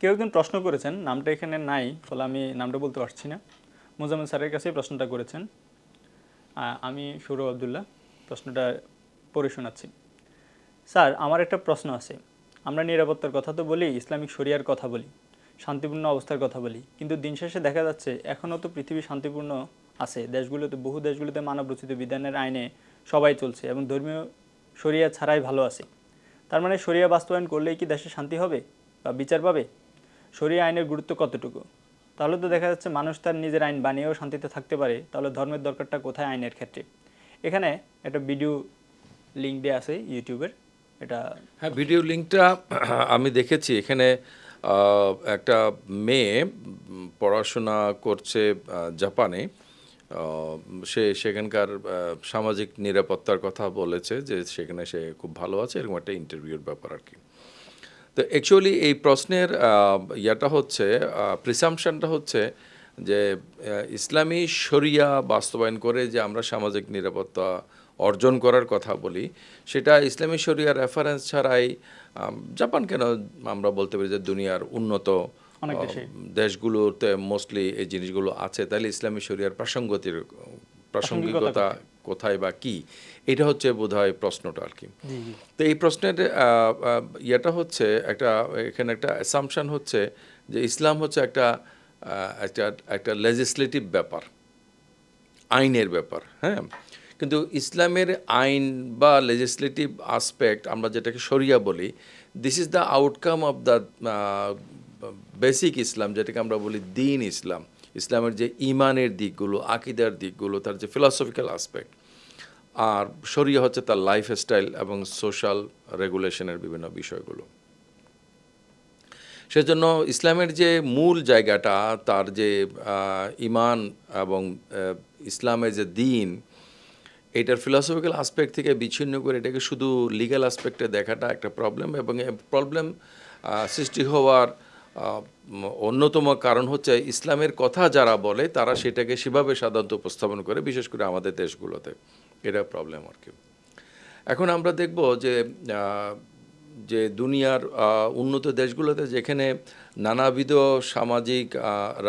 কেউ একজন প্রশ্ন করেছেন, নামটা এখানে নাই, ফলে আমি নামটা বলতে পারছি না। মোজাম্মেল স্যারের কাছেই প্রশ্নটা করেছেন। আমি সৌরভ আবদুল্লাহ, প্রশ্নটা পড়ে শোনাচ্ছি। স্যার, আমার একটা প্রশ্ন আছে। আমরা নিরাপত্তার কথা তো বলি, ইসলামিক শরিয়ার কথা বলি, শান্তিপূর্ণ অবস্থার কথা বলি, কিন্তু দিন শেষে দেখা যাচ্ছে, এখনও তো পৃথিবী শান্তিপূর্ণ আছে। দেশগুলোতে, বহু দেশগুলোতে মানব রচিত বিধানের আইনে সবাই চলছে এবং ধর্মীয় শরিয়া ছাড়াই ভালো আছে। তার মানে শরিয়া বাস্তবায়ন করলেই কি দেশে শান্তি হবে বা বিচার পাবে? শরিয়া আইনের গুরুত্ব কতটুকু? তাহলে তো দেখা যাচ্ছে মানুষ তার নিজের আইন বানিয়েও শান্তিতে থাকতে পারে। তাহলে ধর্মের দরকারটা কোথায় আইনের ক্ষেত্রে? এখানে একটা ভিডিও লিঙ্ক দেওয়া আছে ইউটিউবের। এটা হ্যাঁ ভিডিও লিঙ্কটা আমি দেখেছি। এখানে একটা মেয়ে পড়াশোনা করছে জাপানে। সে সেখানকার সামাজিক নিরাপত্তার কথা বলেছে যে সেখানে সে খুব ভালো আছে, এরকম একটা ইন্টারভিউর ব্যাপার আর কি। তো অ্যাকচুয়ালি এই প্রশ্নের ইয়াটা হচ্ছে প্রিসামশনটা হচ্ছে যে ইসলামী শরিয়া বাস্তবায়ন করে যে আমরা সামাজিক নিরাপত্তা অর্জন করার কথা বলি সেটা ইসলামী শরিয়া রেফারেন্স ছাড়াই জাপান কেন আমরা বলতে পারি যে দুনিয়ার উন্নত। দেশগুলোতে মোস্টলি এই জিনিসগুলো আছে তাহলে ইসলামী শরিয়ার প্রাসঙ্গতির প্রাসঙ্গিকতা কোথায় বা কি এটা হচ্ছে বোধহয় প্রশ্নটা আর কি। তো এই প্রশ্নের ইয়েটা হচ্ছে একটা এখানে একটা অ্যাসামশন হচ্ছে যে ইসলাম হচ্ছে একটা একটা একটা লেজিসলেটিভ ব্যাপার আইনের ব্যাপার হ্যাঁ? কিন্তু ইসলামের আইন বা লেজিসলেটিভ আসপেক্ট আমরা যেটাকে সরিয়া বলি this is the outcome of the basic Islam যেটাকে আমরা বলি দিন ইসলাম। ইসলামের যে ইমানের দিকগুলো, আকিদার দিকগুলো, তার যে ফিলসফিক্যাল আসপেক্ট আর শরিয়া হচ্ছে তার লাইফস্টাইল এবং সোশ্যাল রেগুলেশনের বিভিন্ন বিষয়গুলো। সেজন্য ইসলামের যে মূল জায়গাটা, তার যে ইমান এবং ইসলামের যে দিন, এটার ফিলসফিক্যাল আসপেক্ট থেকে বিচ্ছিন্ন করে এটাকে শুধু লিগ্যাল আসপেক্টে দেখাটা একটা প্রবলেম এবং প্রবলেম সৃষ্টি হওয়ার অন্যতম কারণ হচ্ছে ইসলামের কথা যারা বলে, তারা সেটাকে সেভাবে সাধারণত উপস্থাপন করে, বিশেষ করে আমাদের দেশগুলোতে। এটা প্রবলেম আর কি। এখন আমরা দেখব যে যে দুনিয়ার উন্নত দেশগুলোতে যেখানে নানাবিধ সামাজিক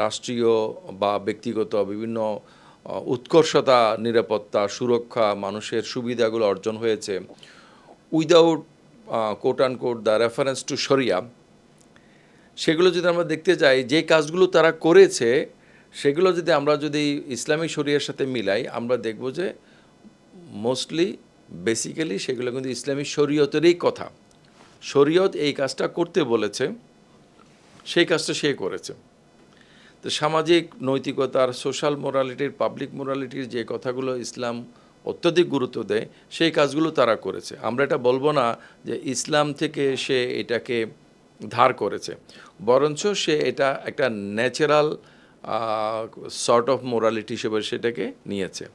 রাষ্ট্রীয় বা ব্যক্তিগত বিভিন্ন উৎকর্ষতা, নিরাপত্তা, সুরক্ষা, মানুষের সুবিধাগুলো অর্জন হয়েছে। Without quote and quote the reference to Sharia সেগুলো যদি আমরা দেখতে যাই, যে কাজগুলো তারা করেছে, সেগুলো যদি আমরা যদি ইসলামিক শরিয়ার সাথে মিলাই, আমরা দেখব যে মোস্টলি, বেসিক্যালি সেগুলো কিন্তু ইসলামী শরীয়তেরই কথা। শরীয়ত এই কাজটা করতে বলেছে, সেই কাজটা সে করেছে। তো সামাজিক নৈতিকতার, সোশ্যাল মোরালিটির, পাবলিক মোরালিটির যে কথাগুলো ইসলাম অত্যধিক গুরুত্ব দেয়, সেই কাজগুলো তারা করেছে। আমরা এটা বলব না যে ইসলাম থেকে সে এটাকে ধার করেছে। বরঞ্চ সে এটা একটা ন্যাচারাল সর্ট অফ মোরালিটি হিসেবে সেটাকে নিয়েছে।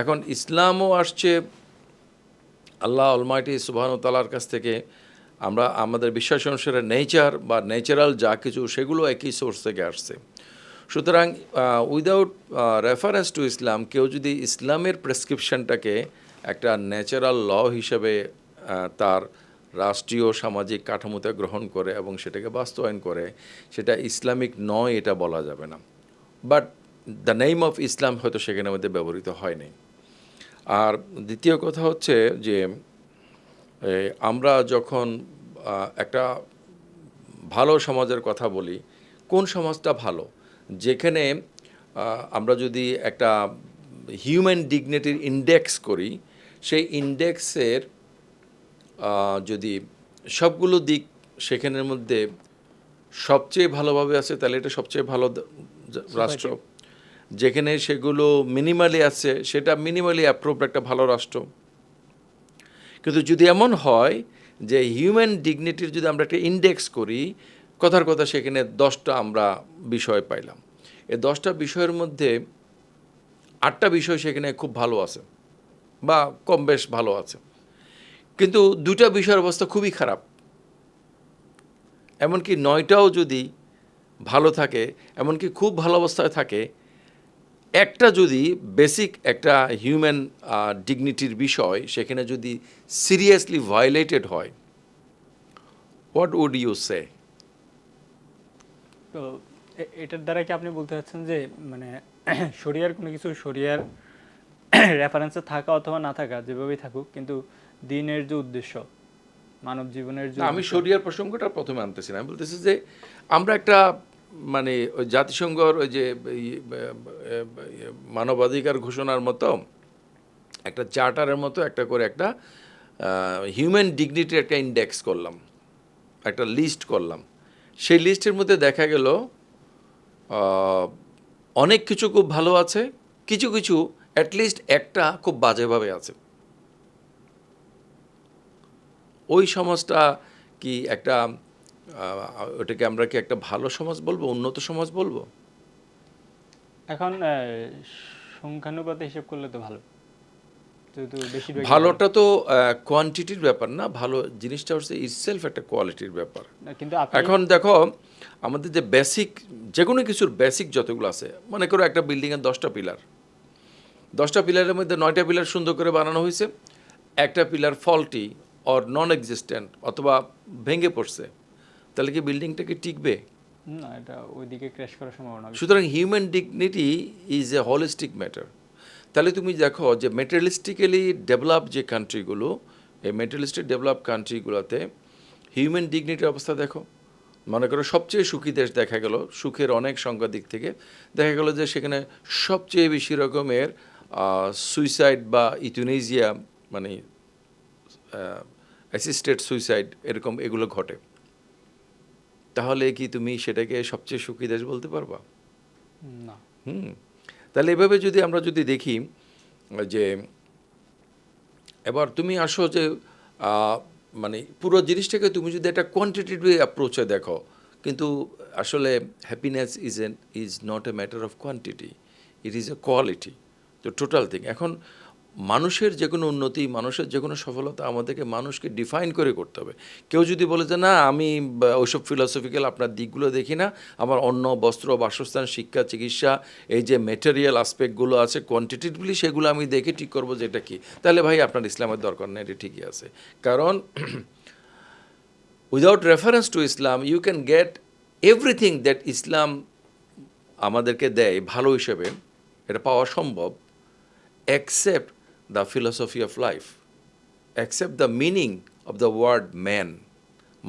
এখন ইসলামও আসছে, আল্লাহ অলমাইটি সুবাহন তালার কাছ থেকে। আমরা, আমাদের বিশ্বাস অনুসারে নেচার বা ন্যাচারাল যা কিছু, সেগুলো একই সোর্স থেকে আসছে। সুতরাং উইদাউট রেফারেন্স টু ইসলাম, কেউ যদি ইসলামের প্রেসক্রিপশনটাকে একটা ন্যাচারাল ল হিসেবে তার রাষ্ট্রীয় সামাজিক কাঠামোতে গ্রহণ করে এবং সেটাকে বাস্তবায়ন করে, সেটা ইসলামিক নয় এটা বলা যাবে না। But the name of Islam হয়তো সেখানে মধ্যে ব্যবহৃত হয়নি। আর দ্বিতীয় কথা হচ্ছে যে আমরা যখন একটা ভালো সমাজের কথা বলি, কোন সমাজটা ভালো? যেখানে আমরা যদি একটা হিউম্যান ডিগনিটির ইন্ডেক্স করি, সেই ইন্ডেক্সের যদি সবগুলো দিক সেখানের মধ্যে সবচেয়ে ভালোভাবে আছে তাহলে এটা সবচেয়ে ভালো রাষ্ট্র। যেখানে সেগুলো মিনিমালি আছে সেটা মিনিমালি অ্যাপ্রুভড একটা ভালো রাষ্ট্র। কিন্তু যদি এমন হয় যে হিউম্যান ডিগনিটির যদি আমরা একটা ইন্ডেক্স করি কথার কথা সেখানে দশটা আমরা বিষয় পাইলাম। এই দশটা বিষয়ের মধ্যে আটটা বিষয় সেখানে খুব ভালো আছে বা কম বেশ ভালো আছে। কিন্তু দুটা বিষয়ের অবস্থা খুবই খারাপ। এমনকি নয়টাও যদি ভালো থাকে, এমনকি খুব ভালো অবস্থায় থাকে, একটা যদি বেসিক একটা হিউম্যান ডিগনিটির বিষয় সেখানে যদি সিরিয়াসলি ভায়োলেটেড হয় হোয়াট উড ইউ সে তো এটার দ্বারা কি আপনি বলতে চাচ্ছেন যে মানে শরিয়ার কোনো কিছু শরিয়ার রেফারেন্সে থাকা অথবা না থাকা যেভাবেই থাকুক, কিন্তু দিনের যে উদ্দেশ্য মানব জীবনের যে আমি শরিয়ার প্রসঙ্গটা প্রথমে আনতেছি না। আমি বলতেছি যে আমরা একটা মানে ওই জাতিসংঘর ওই যে মানবাধিকার ঘোষণার মতো একটা চার্টারের মতো একটা করে একটা হিউম্যান ডিগনিটির একটা ইন্ডেক্স করলাম একটা লিস্ট করলাম। সেই লিস্টের মধ্যে দেখা গেল অনেক কিছু খুব ভালো আছে কিছু কিছু অ্যাটলিস্ট একটা খুব বাজেভাবে আছে। ওই সমাজটা কি একটা ওটাকে আমরা কি একটা ভালো সমাজ বলব উন্নত সমাজ বলব? এখন সংখ্যানুপাতে হিসেব করলে তো ভালো। ভালোটা তো কোয়ান্টিটির ব্যাপার না ভালো জিনিসটা হচ্ছে ইটসেলফ একটা কোয়ালিটির ব্যাপার। কিন্তু এখন দেখো আমাদের যে বেসিক যে কোনো কিছুর বেসিক যতগুলো আছে মনে করো একটা বিল্ডিংয়ের দশটা পিলার দশটা পিলারের মধ্যে নয়টা পিলার সুন্দর করে বানানো হয়েছে একটা pillar faulty or non existent অথবা ভেঙে পড়ছে তাহলে কি বিল্ডিংটা কি টিকবে? না এটা ওইদিকে ক্র্যাশ করার সম্ভাবনা সুতরাং human dignity is a holistic matter তাহলে তুমি দেখো যে মেটেরিয়ালিস্টিক্যালি ডেভেলপ যে কান্ট্রিগুলো এই মেটেরিয়ালিস্টিক ডেভেলপ কান্ট্রিগুলোতে হিউম্যান ডিগনিটির অবস্থা দেখো। মনে করো সবচেয়ে সুখী দেশ দেখা গেল সুখের অনেক সংখ্যা দিক থেকে। দেখা গেল যে সেখানে সবচেয়ে বেশি রকমের সুইসাইড বা ইথুনেজিয়া মানে অ্যাসিস্টেড সুইসাইড এরকম এগুলো ঘটে। তাহলে কি তুমি সেটাকে সবচেয়ে সুখী দেশ বলতে পারবা? না। হুম। তাহলে এভাবে যদি আমরা যদি দেখি যে এবার তুমি আসো যে মানে পুরো জিনিসটাকে তুমি যদি একটা কোয়ান্টিটিভ অ্যাপ্রোচে দেখো কিন্তু আসলে happiness is an is not a matter of quantity it is a quality তো টোটাল থিং এখন মানুষের যে কোনো উন্নতি, মানুষের যে কোনো সফলতা আমাদেরকে মানুষকে ডিফাইন করে করতে হবে। কেউ যদি বলে যে, না, আমি ওইসব ফিলসফিক্যাল আপনার দিকগুলো দেখি না, আমার অন্ন, বস্ত্র, বাসস্থান, শিক্ষা, চিকিৎসা, এই যে মেটেরিয়াল আসপেক্টগুলো আছে কোয়ান্টিটিভলি সেগুলো আমি দেখে ঠিক করব যে এটা কি? তাহলে ভাই আপনার ইসলামের দরকার নেই, এটা ঠিকই আছে। কারণ without reference to Islam you can get everything that Islam আমাদেরকে দেয় ভালো হিসেবে, এটা পাওয়া সম্ভব accept the philosophy of life accept the meaning of the word man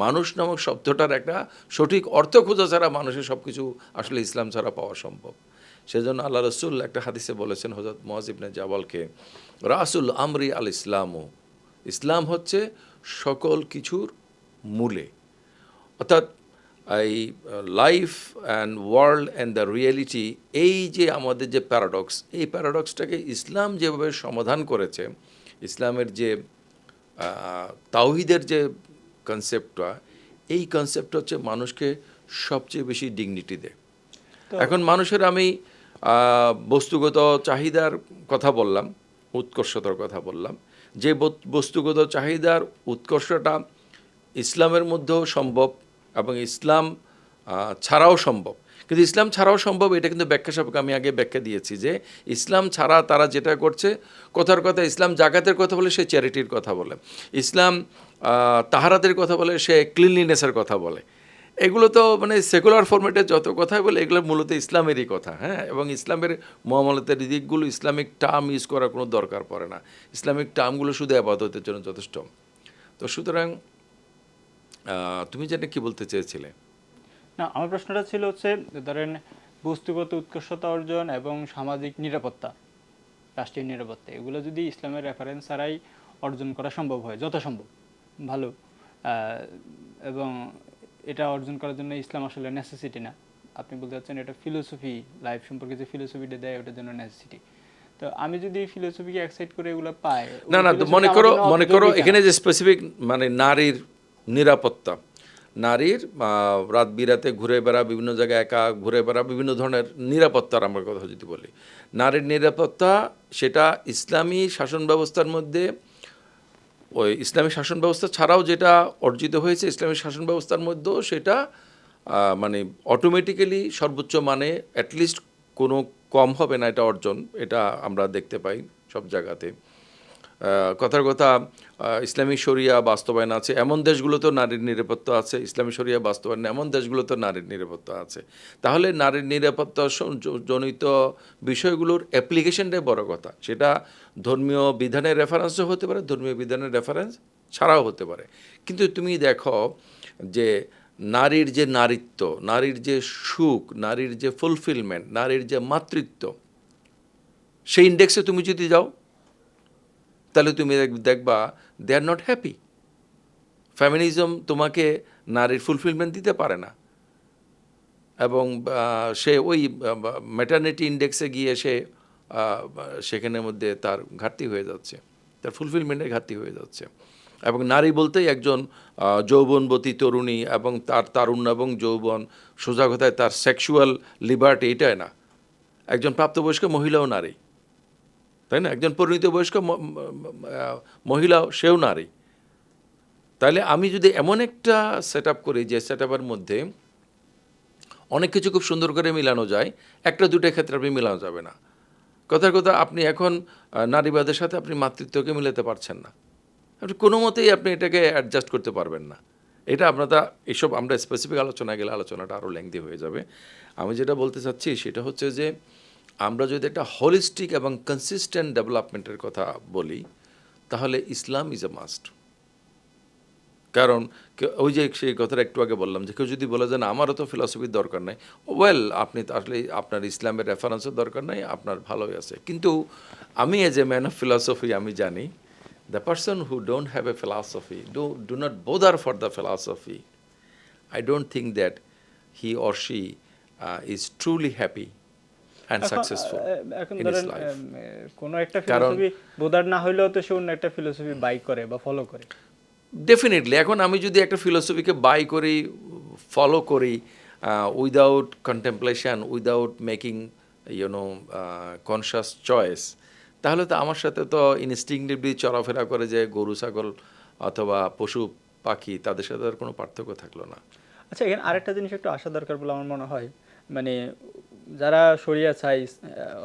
মানুষ নামক শব্দটার একটা সঠিক অর্থ খোঁজা ছাড়া মানুষের সব কিছু আসলে ইসলাম ছাড়া পাওয়া সম্ভব। সেজন্য আল্লাহ রসুল একটা হাদিসে বলেছেন হজরত মহাজিবনে জাবালকে, রাসুল আমরি আল ইসলামও ইসলাম হচ্ছে সকল কিছুর মূলে। অর্থাৎ এই life and world and the reality এই যে আমাদের যে প্যারাডক্স এই প্যারাডক্সটাকে ইসলাম যেভাবে সমাধান করেছে ইসলামের যে তাওহিদের যে কনসেপ্টটা এই কনসেপ্টটা হচ্ছে মানুষকে সবচেয়ে বেশি ডিগনিটি দেয়। এখন মানুষের আমি বস্তুগত চাহিদার কথা বললাম উৎকর্ষতার কথা বললাম। যে বস্তুগত চাহিদার উৎকর্ষটা ইসলামের মধ্যেও সম্ভব এবং ইসলাম ছাড়াও সম্ভব। কিন্তু ইসলাম ছাড়াও সম্ভব, এটা কিন্তু ব্যাখ্যা সাপেক্ষে আমি আগে ব্যাখ্যা দিয়েছি যে ইসলাম ছাড়া তারা যেটা করছে, কথার কথা ইসলাম জাকাতের কথা বলে, সে চ্যারিটির কথা বলে। ইসলাম তাহারাতের কথা বলে, সে ক্লিনলিনেসের কথা বলে। এগুলো তো মানে সেকুলার ফরম্যাটে যত কথাই বলে, এগুলো মূলত ইসলামেরই কথা হ্যাঁ? এবং ইসলামের মহামলতের দিকগুলো ইসলামিক টার্ম ইউজ করার কোনো দরকার পড়ে না। ইসলামিক টার্মগুলো শুধু আবাদতের জন্য যথেষ্ট। তো সুতরাং তুমি যেটা কি বলতে চেয়েছিলে? না আমার প্রশ্নটা ছিল হচ্ছে ধরেন বস্তুগত উৎকর্ষতা অর্জন এবং সামাজিক নিরাপত্তা রাষ্ট্রীয় নিরাপত্তা এগুলো যদি ইসলামের রেফারেন্স ছাড়াই অর্জন করা সম্ভব হয় যত সম্ভব ভালো এবং এটা অর্জন করার জন্য ইসলাম আসলে নেসেসিটি না। আপনি বলতে চাচ্ছেন এটা ফিলোসফি লাইফ সম্পর্কে যে ফিলোসফিটা দেয় ওটার জন্য নেসেসিটি তো আমি যদি ফিলোসফিকে এক্সাইট করে এগুলো পাই না না মনে করো মনে করো এখানে যে স্পেসিফিক মানে নারীর নিরাপত্তা। নারীর রাত বিরাতে ঘুরে বেড়া, বিভিন্ন জায়গায় একা ঘুরে বেড়া, বিভিন্ন ধরনের নিরাপত্তার আমরা কথা যদি বলি। নারীর নিরাপত্তা, সেটা ইসলামী শাসন ব্যবস্থার মধ্যে, ওই ইসলামী শাসন ব্যবস্থা ছাড়াও যেটা অর্জিত হয়েছে, ইসলামী শাসন ব্যবস্থার মধ্যেও সেটা মানে অটোমেটিক্যালি সর্বোচ্চ মানে অ্যাটলিস্ট কোনো কম হবে না এটা অর্জন, এটা আমরা দেখতে পাই সব জায়গাতে। কথার কথা ইসলামী শরিয়া বাস্তবায়ন আছে। এমন দেশগুলোতেও নারীর নিরাপত্তা আছে। ইসলামী শরিয়া বাস্তবায়ন এমন দেশগুলোতেও নারীর নিরাপত্তা আছে। তাহলে নারীর নিরাপত্তা জনিত বিষয়গুলোর অ্যাপ্লিকেশনটাই বড় কথা। সেটা ধর্মীয় বিধানের রেফারেন্সও হতে পারে, ধর্মীয় বিধানের রেফারেন্স ছাড়াও হতে পারে। কিন্তু তুমি দেখো যে নারীর যে নারীত্ব, নারীর যে সুখ, নারীর যে ফুলফিলমেন্ট নারীর যে মাতৃত্ব, সেই ইন্ডেক্সে তুমি যদি যাও তাহলে তুমি দেখ- দেখবা they are not happy familism তোমাকে নারীর ফুলফিলমেন্ট দিতে পারে না। এবং সে ওই ম্যাটার্নিটি ইন্ডেক্সে গিয়ে সে সেখানের মধ্যে তার ঘাটতি হয়ে যাচ্ছে। তার ফুলফিলমেন্টের ঘাটতি হয়ে যাচ্ছে। এবং নারী বলতেই একজন যৌবনবতী তরুণী এবং তার তারুণ্য এবং যৌবন সোজা কথায় তার সেক্সুয়াল লিবার্টি এটাই না। একজন প্রাপ্তবয়স্ক মহিলাও নারী। তাই না? একজন পরিণত বয়স্ক ম- ম- মহিলাও সেও নারী। তাহলে আমি যদি এমন একটা সেট আপ করি যে সেট আপের মধ্যে অনেক কিছু খুব সুন্দর করে মিলানো যায়, একটা দুটো ক্ষেত্রে আপনি মিলানো যাবে না। কথার কথা, আপনি এখন নারীবাদের সাথে আপনি মাতৃত্বকে মিলাতে পারছেন না। আপনি কোনো মতেই আপনি এটাকে অ্যাডজাস্ট করতে পারবেন না। এটা আপনারা এইসব আমরা স্পেসিফিক আলোচনা গেলে আলোচনাটা আরও লেংদি হয়ে যাবে। আমি যেটা বলতে চাচ্ছি সেটা হচ্ছে যে আমরা যদি একটা হলিস্টিক এবং কনসিস্টেন্ট ডেভেলপমেন্টের কথা বলি, তাহলে ইসলাম ইজ এ মাস্ট কারণ ওই যে সেই কথাটা একটু আগে বললাম যে কেউ যদি বলে যে না, আমারও তো ফিলসফির দরকার নেই ওয়েল আপনি তো আসলে আপনার ইসলামের রেফারেন্সের দরকার নেই, আপনার ভালোই আছে। কিন্তু আমি as a man of philosophy আমি জানি the person who don't have a philosophy do do not bother for the philosophy I don't think that he or she is truly happy এখন, সাকসেসফুল এখন ধরেন কোনো একটা ফিলোসফি বোধার না হইলেও তো সে অন্য একটা ফিলোসফি বাই করে বা ফলো করে। ডেফিনেটলি এখন আমি যদি একটা ফিলোসফিকে বাই করি ফলো করি without contemplation without making you know conscious choice তাহলে তো আমার সাথে তো ইনস্টিংটিভলি চলাফেরা করে যে গরু ছাগল অথবা পশু পাখি তাদের সাথে আর কোনো পার্থক্য থাকল না। আচ্ছা এখানে আরেকটা জিনিস একটু আসা দরকার বলে আমার মনে হয়। মানে যারা সরিয়া চাই,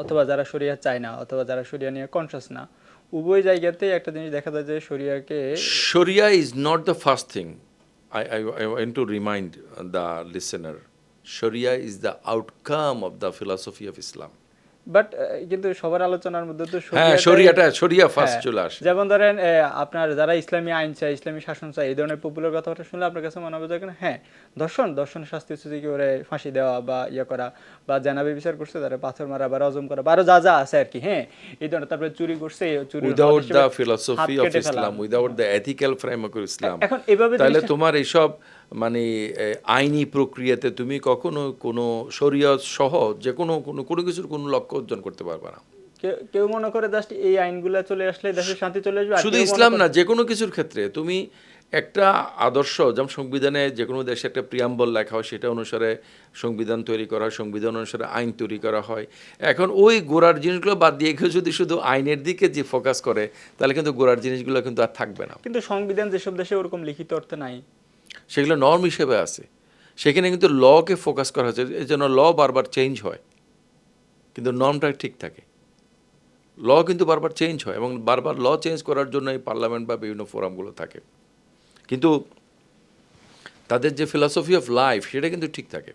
অথবা যারা সরিয়া চায় না, অথবা যারা সরিয়া নিয়ে কনসিয়াস না, উভয় জায়গাতে একটা জিনিস দেখা যায় যে সরিয়াকে Sharia is not the first thing I I I to remind the listener Sharia is the outcome of the philosophy of Islam but কিন্তু সবার আলোচনার মধ্যে তো হ্যাঁ শরিয়াটা শরিয়া ফার্স্ট হ্যাঁ, চলে আসে। যেমন ধরেন আপনার যারা ইসলামী আইন চায় ইসলামী শাসন চায় এই ধরনের পপুলার কথাবার্তা শুনলে আপনার কাছে মনে হবে হ্যাঁ দর্শন দর্শন শাস্তি হচ্ছে কি ওরে ফাঁসি দেওয়া বা ইয়ে করা বা জানাবে বিচার করছে তারা পাথর মারা বা রজম করা বা আরও যা যা আছে আর কি হ্যাঁ। এই ধরনের তারপরে চুরি করছে চুরি without the philosophy of Islam without the ethical framework of Islam এখন এভাবে তাহলে তোমার এইসব মানে আইনি প্রক্রিয়াতে তুমি কখনো কোনো শরিয়া সহ যে কোনো কোনো কোনো কিছুর কোনো লক্ষ্য অর্জন করতে পারবে না। কেউ- কেউ মনে করে জাস্ট এই আইনগুলা চলে আসলে দেশে শান্তি চলে আসবে শুধু ইসলাম না যে কোনো কিছুর ক্ষেত্রে তুমি একটা আদর্শ যেমন সংবিধানে যে কোনো দেশে একটা প্রিয়াম্বল লেখা হয় সেটা অনুসারে সংবিধান তৈরি করা হয় সংবিধান অনুসারে আইন তৈরি করা হয়। এখন ওই গোড়ার জিনিসগুলো বাদ দিয়ে কেউ যদি শুধু আইনের দিকে যে ফোকাস করে তাহলে কিন্তু গোড়ার জিনিসগুলো কিন্তু আর থাকবে না। কিন্তু সংবিধান যেসব দেশে ওরকম লিখিত অর্থে নাই। সেগুলো নর্ম হিসেবে আছে। সেখানে কিন্তু লকে ফোকাস করা হয়েছে এর জন্য ল বারবার চেঞ্জ হয়। কিন্তু নর্মটা ঠিক থাকে। ল কিন্তু বারবার চেঞ্জ হয় এবং বারবার ল চেঞ্জ করার জন্য এই পার্লামেন্ট বা বিভিন্ন ফোরামগুলো থাকে। কিন্তু তাদের যে ফিলসফি অফ লাইফ সেটা কিন্তু ঠিক থাকে।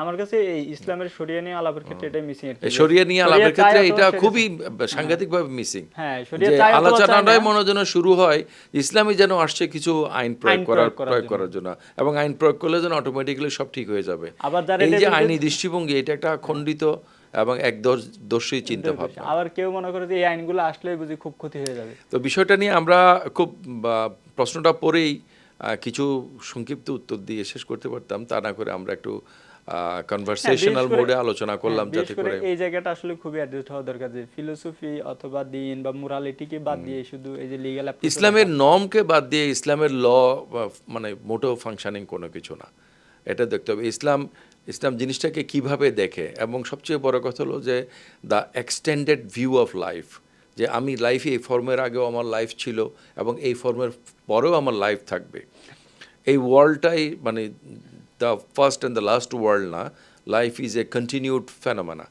আমার কাছে এই ইসলামের শরিয়া নিয়ে আলাপের ক্ষেত্রে এটাই মিসিং শরিয়া নিয়ে আলাপের ক্ষেত্রে এটা খুবই সাংঘাতিকভাবে মিসিং হ্যাঁ আলোচনাটাই মনে যেন শুরু হয় ইসলামই যেন আসছে কিছু আইন প্রয়োগ করার প্রয়োগ করার জন্য। এবং আইন প্রয়োগ করলে যেন অটোমেটিক্যালি সব ঠিক হয়ে যাবে। আবার এই যে আইনি দৃষ্টিভঙ্গি এটা একটা খণ্ডিত এবং এক দোষী চিন্তা ভাবনা। আবার কেউ মনে করে যে এই আইনগুলো আসলে বুঝি খুব ক্ষতি হয়ে যাবে। তো বিষয়টা নিয়ে আমরা খুব প্রশ্নটা পরেই কিছু সংক্ষিপ্ত উত্তর দিয়ে শেষ করতে পারতাম। তা না করে আমরা একটু কনভারসেশনাল হ্যাঁ, মোডে আলোচনা করলাম হ্যাঁ, যাতে করে এই জায়গাটা আসলে খুবই অ্যাডজাস্ট হওয়া দরকার যে ফিলোসফি অথবা দিন বা মোরালিটিকে বাদ দিয়ে শুধু এই যে লিগ্যাল ইসলামের নর্মকে বাদ দিয়ে ইসলামের ল মানে মোটেও ফাংশনিং কোনো কিছু না। এটা দেখতে হবে। ইসলাম ইসলাম জিনিসটাকে কীভাবে দেখে? এবং সবচেয়ে বড় কথা হলো যে the extended view of life যে আমি লাইফে এই ফর্মের আগেও আমার লাইফ ছিল এবং এই ফর্মের পরেও আমার লাইফ থাকবে। এই ওয়ার্ল্ডটাই মানে the first and the last world না life is a continued phenomena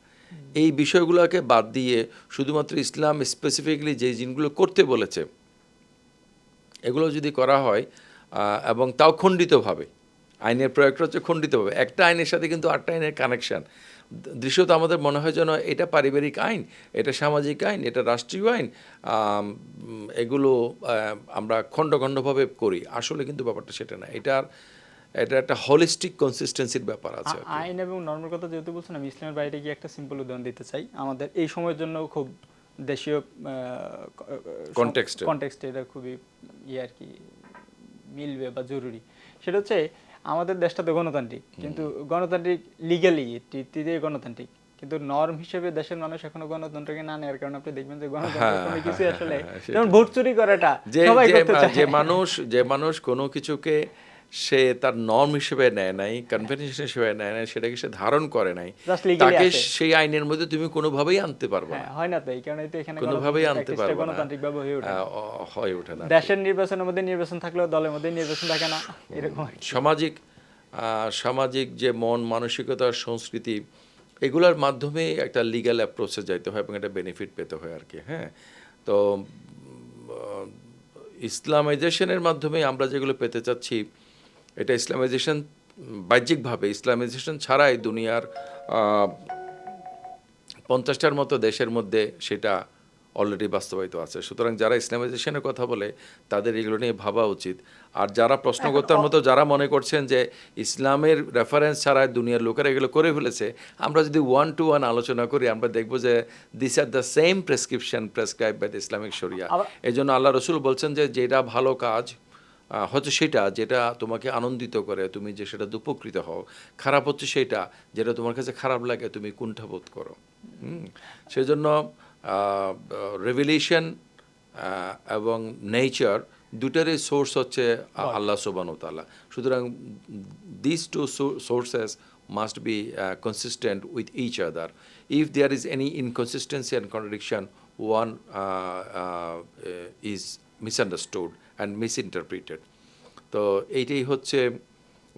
এই বিষয়গুলোকে বাদ দিয়ে শুধুমাত্র ইসলাম স্পেসিফিকলি যে জিনিসগুলো করতে বলেছে এগুলো যদি করা হয় এবং তাও খণ্ডিতভাবে আইনের প্রয়োগটা হচ্ছে খণ্ডিতভাবে একটা আইনের সাথে কিন্তু আটটা আইনের কানেকশন দৃশ্যত আমাদের মনে হয় যেন এটা পারিবারিক আইন এটা সামাজিক আইন এটা রাষ্ট্রীয় আইন এগুলো আমরা খণ্ড খণ্ডভাবে করি। আসলে কিন্তু ব্যাপারটা সেটা না। এটার এটা একটা হলিস্টিক কনসিস্টেন্সির ব্যাপার আছে আইন এবং নর্মের কথা যেহেতু বলছেন আমি ইসলামের বাইরে গিয়ে একটা সিম্পল উদাহরণ দিতে চাই। আমাদের এই সময়ের জন্য খুব দেশীয় Context কনটেক্সটে এটা খুবই ইয়ে আর কি মিলবে বা জরুরি। সেটা হচ্ছে আমাদের দেশটা তো গণতান্ত্রিক কিন্তু গণতান্ত্রিক লিগালি গণতান্ত্রিক। কিন্তু নর্ম হিসেবে দেশের মানুষ এখনও গণতন্ত্রকে না নেওয়ার কারণে আপনি দেখবেন যে গণতন্ত্রের কোনো কিছু হ্যাঁ, আসলে হ্যাঁ, যেমন ভোট চুরি করাটা সবাই করতে চায়। যে মানুষ যে মানুষ কোনো কিছুকে সে তার নর্ম হিসেবে নেয় নাই কনভেনশন হিসেবে নেয় নাই সেটাকে সে ধারণ করে নাই। তাকে সেই আইনের মধ্যে তুমি কোনোভাবেই আনতে পারবে না। হ্যাঁ হয় না তো এই কারণে তো এখানে কোনোভাবেই আনতে পারবে না। গণতান্ত্রিক ভাবে হয়ে ওঠে। আহ, হয়ে ওঠে না দেশের নির্বাচনের মধ্যে নির্বাচন থাকলেও দলের মধ্যে নির্বাচন থাকে না এরকম সামাজিক সামাজিক যে মন মানসিকতা সংস্কৃতি এগুলোর মাধ্যমে একটা লিগ্যাল অ্যাপ্রোচে যাইতে হয় এবং একটা বেনিফিট পেতে হয় আর কি হ্যাঁ। তো ইসলামাইজেশনের মাধ্যমে আমরা যেগুলো পেতে চাচ্ছি এটা ইসলামাইজেশন বাহ্যিকভাবে ইসলামাইজেশন ছাড়াই দুনিয়ার পঞ্চাশটার মতো দেশের মধ্যে সেটা অলরেডি বাস্তবায়িত আছে। সুতরাং যারা ইসলামাইজেশনের কথা বলে তাদের এগুলো নিয়ে ভাবা উচিত। আর যারা প্রশ্নকর্তার মতো যারা মনে করছেন যে ইসলামের রেফারেন্স ছাড়া দুনিয়ার লোকেরা এগুলো করে ফেলেছে আমরা যদি ওয়ান টু ওয়ান আলোচনা করি আমরা দেখব যে this are the same prescription prescribe by the Islamic Sharia এই জন্য আল্লাহ রসুল বলছেন যে যেটা ভালো কাজ হচ্ছে সেটা যেটা তোমাকে আনন্দিত করে তুমি যে সেটা উপকৃত হও। খারাপ হচ্ছে সেটা যেটা তোমার কাছে খারাপ লাগে তুমি কুণ্ঠাবোধ করো। সেজন্য রেভলিউশন এবং নেচার দুটারই সোর্স হচ্ছে আল্লাহ সুবান তাল্লাহ সুতরাং this two sources must be consistent with each other if there is any inconsistency and one uh, uh, is misunderstood. And misinterpreted. তো এইটাই হচ্ছে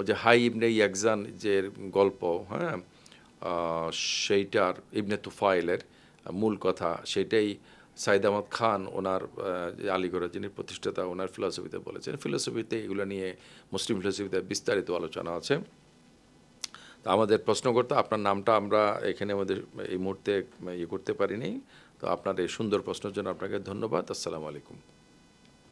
যে হাই ইবনে ইয়াকজান যে গল্প হ্যাঁ? সেইটার ইবনে তুফাইলের মূল কথা সেটাই সাইদ আহমদ খান ওনার আলিগড়ের যিনি প্রতিষ্ঠাতা, ওনার ফিলসফিতে বলেছেন। ফিলসফিতে এগুলো নিয়ে মুসলিম ফিলসফিতে বিস্তারিত আলোচনা আছে। তো আমাদের প্রশ্নকর্তা, আপনার নামটা আমরা এখানে আমাদের এই মুহূর্তে ইয়ে করতে পারিনি। তো আপনার এই সুন্দর প্রশ্নের জন্য আপনাকে ধন্যবাদ। আসসালামু আলাইকুম।